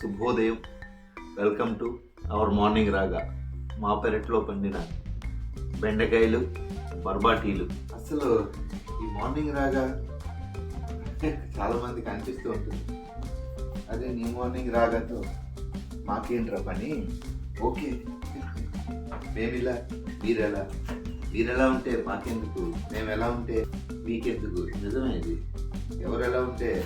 శుభోదయం welcome to our morning రాగా మా పెరట్లో పండిన బెండకాయలు బర్బాటీలు అసలు ఈ మార్నింగ్ రాగా చాలా మందికి అనిపిస్తూ ఉంటుంది. అదే నీ మార్నింగ్ రాగాతో మాకేంట్రా పని? ఓకే. మేమిలా మీరెలా? మీరెలా ఉంటే మాకెందుకు? మేము ఎలా ఉంటే మీకెందుకు? నిజమే ఇది. ఎవరు ఎలా ఉంటే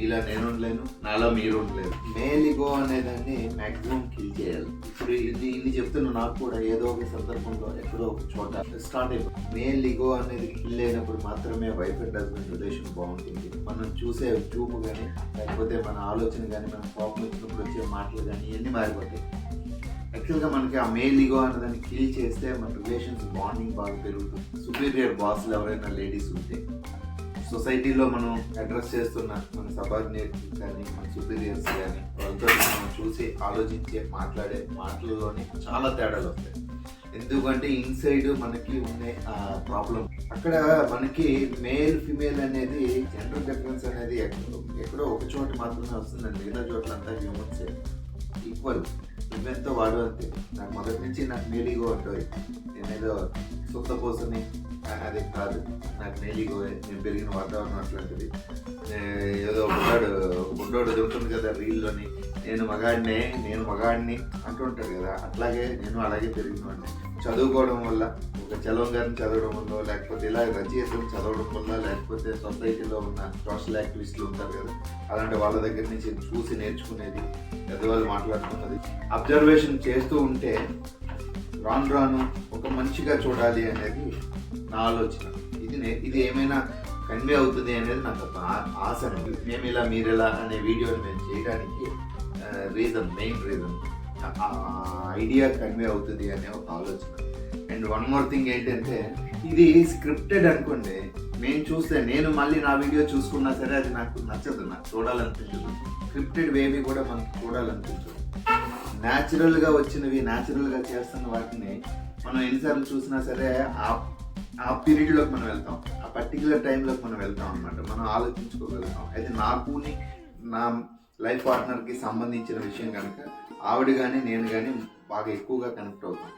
మీలా నేను ఉండలేను నాలో మీరు ఉండలేరు మేలిగో అనేదాన్ని మాక్సిమం కిల్ చేయాలి. ఇప్పుడు ఇది ఇది చెప్తున్నా నాకు కూడా ఏదో ఒక సందర్భంలో ఎక్కడో ఒక చోట స్టార్ట్ అయిపోయింది మేల్ ఇగో అనేది కిల్ అయినప్పుడు మాత్రమే వైఫ్ అండ్ హస్బెండ్ రిలేషన్ బాగుంటుంది. మనం చూసే చూపు కానీ లేకపోతే మన ఆలోచన కానీ మనం కోపం వచ్చినప్పుడు వచ్చే మాటలు కానీ ఇవన్నీ మారిపోతాయి. యాక్చువల్గా మనకి ఆ మేల్ ఇగో అన్నదాన్ని దాన్ని కిల్ చేస్తే మన రిలేషన్స్ బాండింగ్ బాగా పెరుగుతుంది. సుపీరియర్ బాస్లు ఎవరైనా లేడీస్ ఉంటే. సొసైటీలో మనం అడ్రస్ చేస్తున్న మన సబార్డినేట్ కానీ మన సుపీరియర్స్ కానీ వాళ్ళతో మనం చూసి ఆలోచించే మాట్లాడే మాటలలోనే చాలా తేడాలు వస్తాయి. ఎందుకంటే ఇన్సైడ్ మనకి ఉండే ప్రాబ్లం అక్కడ మనకి మేల్ ఫిమేల్ అనేది జెండర్ డిఫరెన్స్ అనేది ఎక్కడో ఎక్కడో ఒక చోట మాత్రమే వస్తుందండి. మిగతా చోట్ల అంతా హ్యూమన్స్ ఈక్వల్ ఇవెంతో వాడు అంతే నాకు మొదటి నుంచి నాకు నేలిగో ఉంటుంది నేనేదో సొంత కోసమే అది కాదు నాకు నేలిగో నేను పెరిగిన వాతావరణం అట్లాంటిది ఏదో బుడ్డాడు బుడ్డోడు దొరుకుతుంది కదా రీల్లోని నేను మగాడినే నేను మగాడిని అంటుంటాడు కదా అట్లాగే నేను అలాగే పెరిగిన వాడిని చదువుకోవడం వల్ల ఒక చలం గారిని చదవడం వల్ల లేకపోతే ఇలా రచయితలు చదవడం వల్ల లేకపోతే సొసైటీలో ఉన్న సోషల్ యాక్టివిస్టులు ఉంటారు కదా అలాంటి వాళ్ళ దగ్గర నుంచి చూసి నేర్చుకునేది పెద్దవాళ్ళు మాట్లాడుకున్నది. అబ్జర్వేషన్ చేస్తూ ఉంటే రాను రాను ఒక మంచిగా చూడాలి అనేది నా ఆలోచన. ఇది ఇది ఏమైనా కన్వే అవుతుంది అనేది నాకు ఒక ఆశ మేము ఇలా మీరెలా అనే వీడియోని మేము చేయడానికి reason main reason idea convey అవుతుంది అనే ఒక ఆలోచన. అండ్ వన్ మోర్ థింగ్ ఏంటంటే ఇది స్క్రిప్టెడ్ అనుకోండి నేను చూస్తే నేను మళ్ళీ నా వీడియో చూసుకున్నా సరే అది నాకు నచ్చదు నాకు చూడాలనిపించదు. స్క్రిప్టెడ్ వేవి కూడా మనకు చూడాలనిపించదు. న్యాచురల్గా వచ్చినవి న్యాచురల్గా చేస్తున్న వాటిని మనం ఎన్నిసార్లు చూసినా సరే ఆ ఆ పీరియడ్లోకి మనం వెళ్తాం. ఆ పర్టికులర్ టైంలోకి మనం వెళ్తాం అనమాట మనం ఆలోచించుకోగలుగుతాం. అయితే నాకుని నా లైఫ్ పార్ట్నర్కి సంబంధించిన విషయం కనుక ఆవిడ కానీ నేను కానీ బాగా ఎక్కువగా కనెక్ట్ అవుతాం.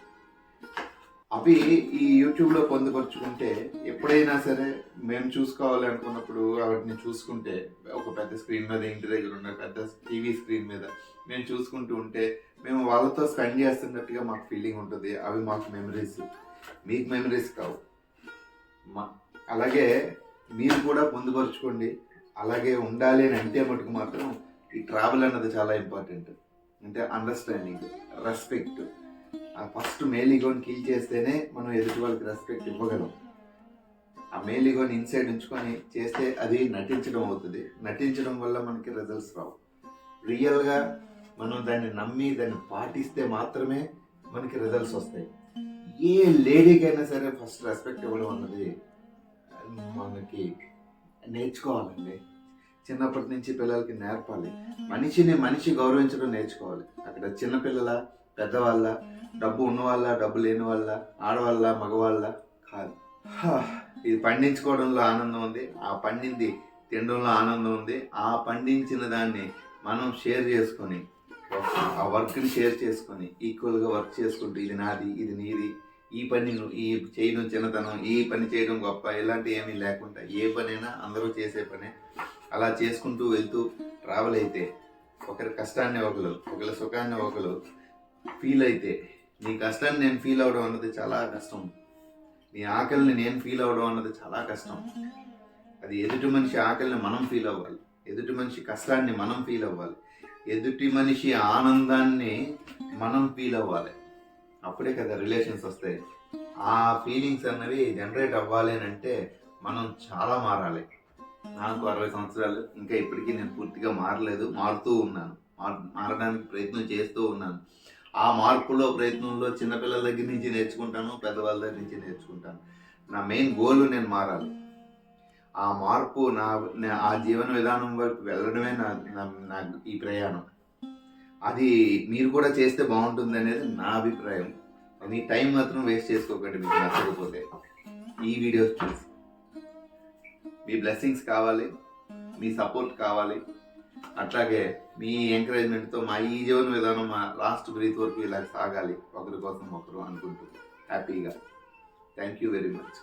అవి ఈ యూట్యూబ్లో పొందుపరుచుకుంటే ఎప్పుడైనా సరే మేము చూసుకోవాలి అనుకున్నప్పుడు వాటిని చూసుకుంటే ఒక పెద్ద స్క్రీన్ మీద ఇంటి దగ్గర ఉన్న పెద్ద టీవీ స్క్రీన్ మీద మేము చూసుకుంటూ ఉంటే మేము వాళ్ళతో స్పెండ్ చేస్తున్నట్టుగా మాకు ఫీలింగ్ ఉంటుంది. అవి మాకు మెమరీస్. మీకు మెమరీస్ కావు. మా అలాగే మీరు కూడా పొందుపరుచుకోండి. అలాగే ఉండాలి అని అంటే మటుకు మాత్రం ఈ ట్రావెల్ అన్నది చాలా ఇంపార్టెంట్. అంటే అండర్స్టాండింగ్ రెస్పెక్ట్ ఆ ఫస్ట్ మేలీగోని కీల్ చేస్తేనే మనం ఎదుటి వాళ్ళకి రెస్పెక్ట్ ఇవ్వగలం. ఆ మేలీగోని ఇన్సైడ్ ఉంచుకొని చేస్తే అది నటించడం అవుతుంది. నటించడం వల్ల మనకి రిజల్ట్స్ రావు. రియల్గా మనం దాన్ని నమ్మి దాన్ని పాటిస్తే మాత్రమే మనకి రిజల్ట్స్ వస్తాయి. ఏ లేడీకైనా సరే ఫస్ట్ రెస్పెక్ట్ ఇవ్వడం అన్నది మనకి నేర్చుకోవాలండి. చిన్నప్పటి నుంచి పిల్లలకి నేర్పాలి. మనిషిని మనిషి గౌరవించడం నేర్చుకోవాలి. అక్కడ చిన్నపిల్లల పెద్దవాళ్ళ డబ్బు ఉన్నవాళ్ళ డబ్బు లేని వాళ్ళ ఆడవాళ్ళ మగవాళ్ళ కాదు. ఇది పండించుకోవడంలో ఆనందం ఉంది ఆ పండింది తినడంలో ఆనందం ఉంది. ఆ పండించిన దాన్ని మనం షేర్ చేసుకొని ఆ వర్క్ని షేర్ చేసుకొని ఈక్వల్గా వర్క్ చేసుకుంటూ ఇది నాది ఇది నీది ఈ పని ఈ చేయడం చిన్నతనం ఈ పని చేయడం గొప్ప ఇలాంటి ఏమీ లేకుండా ఏ పనైనా అందరూ చేసే పనే. అలా చేసుకుంటూ వెళ్తూ ట్రావెల్ అయితే ఒకరి కష్టాన్ని ఒకరు ఒకరి సుఖాన్ని ఒకరు ఫీల్ అయితే నీ కష్టాన్ని నేను ఫీల్ అవడం అన్నది చాలా కష్టం. నీ ఆకలిని నేను ఫీల్ అవడం అన్నది చాలా కష్టం. అది ఎదుటి మనిషి ఆకలిని మనం ఫీల్ అవ్వాలి. ఎదుటి మనిషి కష్టాన్ని మనం ఫీల్ అవ్వాలి. ఎదుటి మనిషి ఆనందాన్ని మనం ఫీల్ అవ్వాలి. అప్పుడే కదా రిలేషన్స్ వస్తాయి. ఆ ఫీలింగ్స్ అన్నవి జనరేట్ అవ్వాలి అని అంటే మనం చాలా మారాలి. నాకు అరవై సంవత్సరాలు ఇంకా ఇప్పటికీ నేను పూర్తిగా మారలేదు మారుతూ ఉన్నాను. మారడానికి ప్రయత్నం చేస్తూ ఉన్నాను. ఆ మార్పులో ప్రయత్నంలో చిన్నపిల్లల దగ్గర నుంచి నేర్చుకుంటాను పెద్దవాళ్ళ దగ్గర నుంచి నేర్చుకుంటాను. నా మెయిన్ గోల్ నేను మారాలి. ఆ మార్పు నా ఆ జీవన విధానం వైపు వెళ్ళడమే నా నా- నా ఈ ప్రయాణం. అది మీరు కూడా చేస్తే బాగుంటుంది అనేది నా అభిప్రాయం. మీ టైం మాత్రం వేస్ట్ చేసుకోకండి మీకు నచ్చకపోతే. ఈ వీడియోస్ చూసి. మీ బ్లెస్సింగ్స్ కావాలి మీ సపోర్ట్ కావాలి. అట్లాగే మీ ఎంకరేజ్మెంట్తో మా ఈ జీవన విధానం మా లాస్ట్ బ్రీత్ వరకు ఇలా సాగాలి. ఒకరి కోసం ఒకరు అనుకుంటూ హ్యాపీగా. Thank you very much